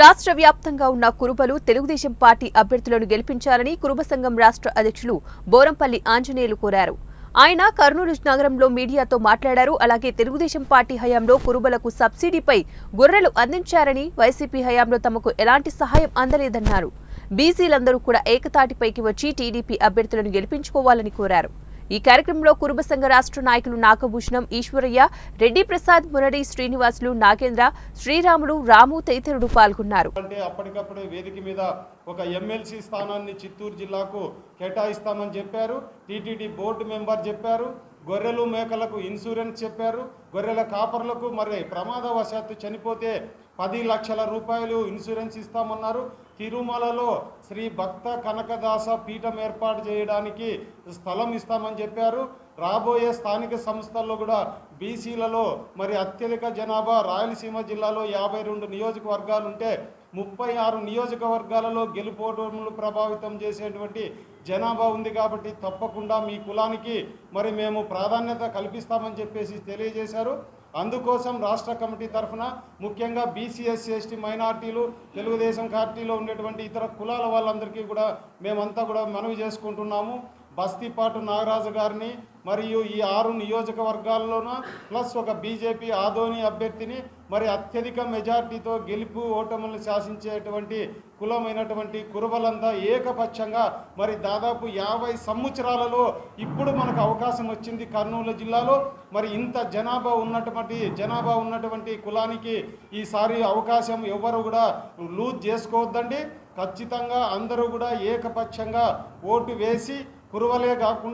రాష్ట్ర వ్యాప్తంగా ఉన్న కురుబలు తెలుగుదేశం పార్టీ అభ్యర్థులను గెలిపించాలని కురుబ సంఘం రాష్ట్ర అధ్యక్షులు బోరంపల్లి ఆంజనేయులు కోరారు. ఆయన కర్నూలు నగరంలో మీడియాతో మాట్లాడారు. అలాగే తెలుగుదేశం పార్టీ హయాంలో కురుబలకు సబ్సిడీపై గొర్రెలు అందించారని వైసీపీ హయాంలో తమకు ఎలాంటి సహాయం అందలేదన్నారు. బీసీలందరూ కూడా ఏకతాటిపైకి వచ్చి టీడీపీ అభ్యర్థులను గెలిపించుకోవాలని కోరారు. ఈ కార్యక్రమంలో కురుబ సంఘ రాష్ట్ర నాయకులు నాగభూషణం ఈశ్వరయ్య రెడ్డి ప్రసాద్ మురడి శ్రీనివాసులు నాగేంద్ర శ్రీరాములు రాము తదితరులు పాల్గొన్నారు. అంటే అప్పటికప్పుడు వేదిక మీద ఒక ఎమ్మెల్సీ స్థానాన్ని చిత్తూరు జిల్లాకు కేటాయిస్తామని చెప్పారు. టీటీడీ బోర్డు మెంబర్ చెప్పారు. గొర్రెలు మేకలకు ఇన్సూరెన్స్ చెప్పారు. గొర్రెల కాపర్లకు మరి ప్రమాదవశాత్తు చనిపోతే పది లక్షల రూపాయలు ఇన్సూరెన్స్ ఇస్తామన్నారు. తిరుమలలో శ్రీ భక్త కనకదాస పీఠం ఏర్పాటు చేయడానికి స్థలం ఇస్తామని చెప్పారు. రాబోయే స్థానిక సంస్థల్లో కూడా బీసీలలో మరి అత్యధిక జనాభా రాయలసీమ జిల్లాలో యాభై రెండు నియోజకవర్గాలు ఉంటే ముప్పై ఆరు నియోజకవర్గాలలో గెలుపోటములు ప్రభావితం చేసేటువంటి జనాభా ఉంది కాబట్టి తప్పకుండా మీ కులానికి మరి మేము ప్రాధాన్యత కల్పిస్తామని చెప్పేసి తెలియజేశారు. అందుకోసం రాష్ట్ర కమిటీ తరఫున ముఖ్యంగా బీసీఎస్సీ ఎస్టీ మైనార్టీలు తెలుగుదేశం పార్టీలో ఉండేటువంటి ఇతర కులాల వాళ్ళందరికీ కూడా మేమంతా కూడా మనవి చేసుకుంటున్నాము. బస్తీపాటు నాగరాజు గారిని మరియు ఈ ఆరు నియోజకవర్గాల్లోన ప్లస్ ఒక బీజేపీ ఆదోని అభ్యర్థిని మరి అత్యధిక మెజార్టీతో గెలుపు ఓటములను శాసించేటువంటి కులమైనటువంటి కురుబలంతా ఏకపక్షంగా మరి దాదాపు యాభై సంవత్సరాలలో ఇప్పుడు మనకు అవకాశం వచ్చింది కర్నూలు జిల్లాలో. మరి ఇంత జనాభా ఉన్నటువంటి జనాభా ఉన్నటువంటి కులానికి ఈసారి అవకాశం ఎవరు కూడా లూజ్ చేసుకోవద్దండి. ఖచ్చితంగా అందరూ కూడా ఏకపక్షంగా ఓటు వేసి కురువలే కాకుండా